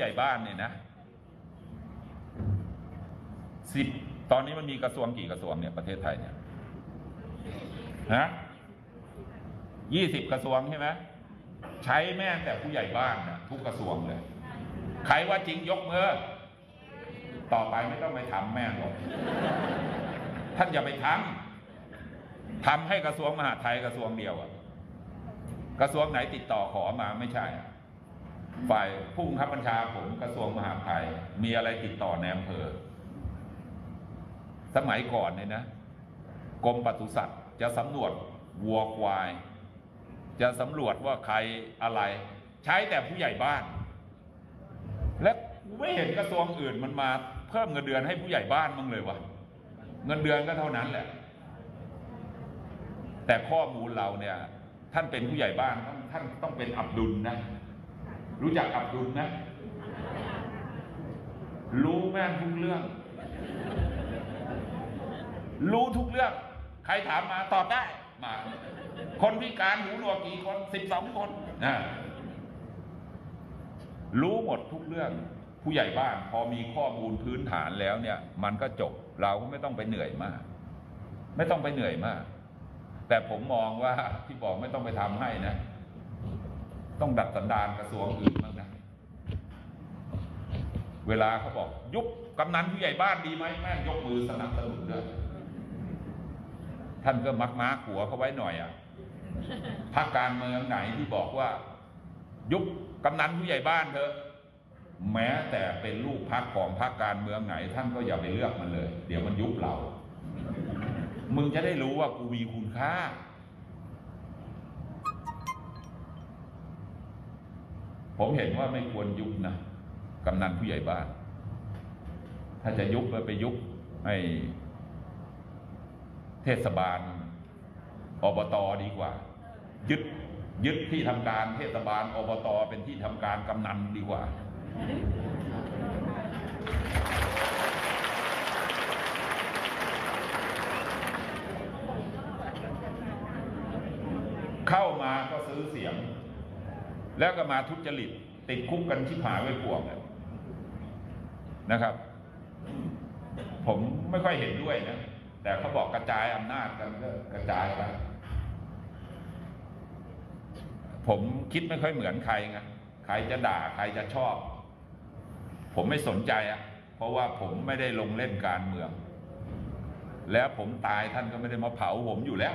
ใหญ่บ้านเนี่ยนะสิบตอนนี้มันมีกระทรวงกี่กระทรวงเนี่ยประเทศไทยเนี่ยฮะยี่สิบกระทรวงใช่ไหมใช้แม่แต่ผู้ใหญ่บ้านนะทุกกระทรวงเลย ใครว่าจริงยกมือต่อไปไม่ต้องไปทำแม่หรอกท่านอย่าไปทำทำให้กระทรวงมหาดไทยกระทรวงเดียวอะกระทรวงไหนติดต่อขอมาไม่ใช่อะ ฝ่ายผู้บังคับบัญชาผมกระทรวงมหาดไทย มีอะไรติดต่อในอำเภอ สมัยก่อนเนี่ยนะกรมปศุสัตว์จะสำรวจวัวควาย จะสำรวจว่าใครอะไร ใช้แต่ผู้ใหญ่บ้าน และไม่เห็นกระทรวงอื่นมันมาเพิ่มเงินเดือนให้ผู้ใหญ่บ้านมั้งเลยวะเงินเดือนก็เท่านั้นแหละ แต่ข้อมูลเราเนี่ย ท่านเป็นผู้ใหญ่บ้านท่านท่านต้องเป็นอับดุลนะ รู้จักอับดุลนะ รู้แม่นทุกเรื่อง รู้ทุกเรื่อง ใครถามมาตอบได้มา คนพิการหูหนวกกี่คนสิบสองคนนะรู้หมดทุกเรื่องผู้ใหญ่บ้านพอมีข้อมูลพื้นฐานแล้วเนี่ย มันก็จบเราก็ไม่ต้องไปเหนื่อยมาก ไม่ต้องไปเหนื่อยมาก แต่ผมมองว่าที่บอกไม่ต้องไปทำให้นะ ต้องดัดสันดานกระทรวงอื่นบ้างนะ เวลาเขาบอก ยุบกำนันผู้ใหญ่บ้านดีไหมแม่ยกมือสนับสนุนด้วยท่านก็มักม้าขัวเขาไว้หน่อยอะพรรคการเมืองไหนที่บอกว่า ยุบกำนันผู้ใหญ่บ้านเถอะแม้แต่เป็นลูกพรรคของพรรคการเมืองไหน ท่านก็อย่าไปเลือกมันเลย เดี๋ยวมันยุบเรา มึงจะได้รู้ว่ากูมีคุณค่า ผมเห็นว่าไม่ควรยุบนะกำนันผู้ใหญ่บ้าน ถ้าจะยุบก็ไปยุบให้เทศบาลอบตดีกว่า ยึดยึดที่ทำการเทศบาลอบตเป็นที่ทำการกำนันดีกว่า เข้ามาก็ซื้อเสียง แล้วก็มาทุจริต ติดคุกกันชิบหายไว้พวงเลยนะครับ ผมไม่ค่อยเห็นด้วยนะ แต่เขาบอกกระจายอำนาจกันก็กระจายไปผมคิดไม่ค่อยเหมือนใครไงใครจะด่าใครจะชอบ ผมไม่สนใจอะเพราะว่าผมไม่ได้ลงเล่นการเมือง แล้วผมตายท่านก็ไม่ได้มาเผาผมอยู่แล้ว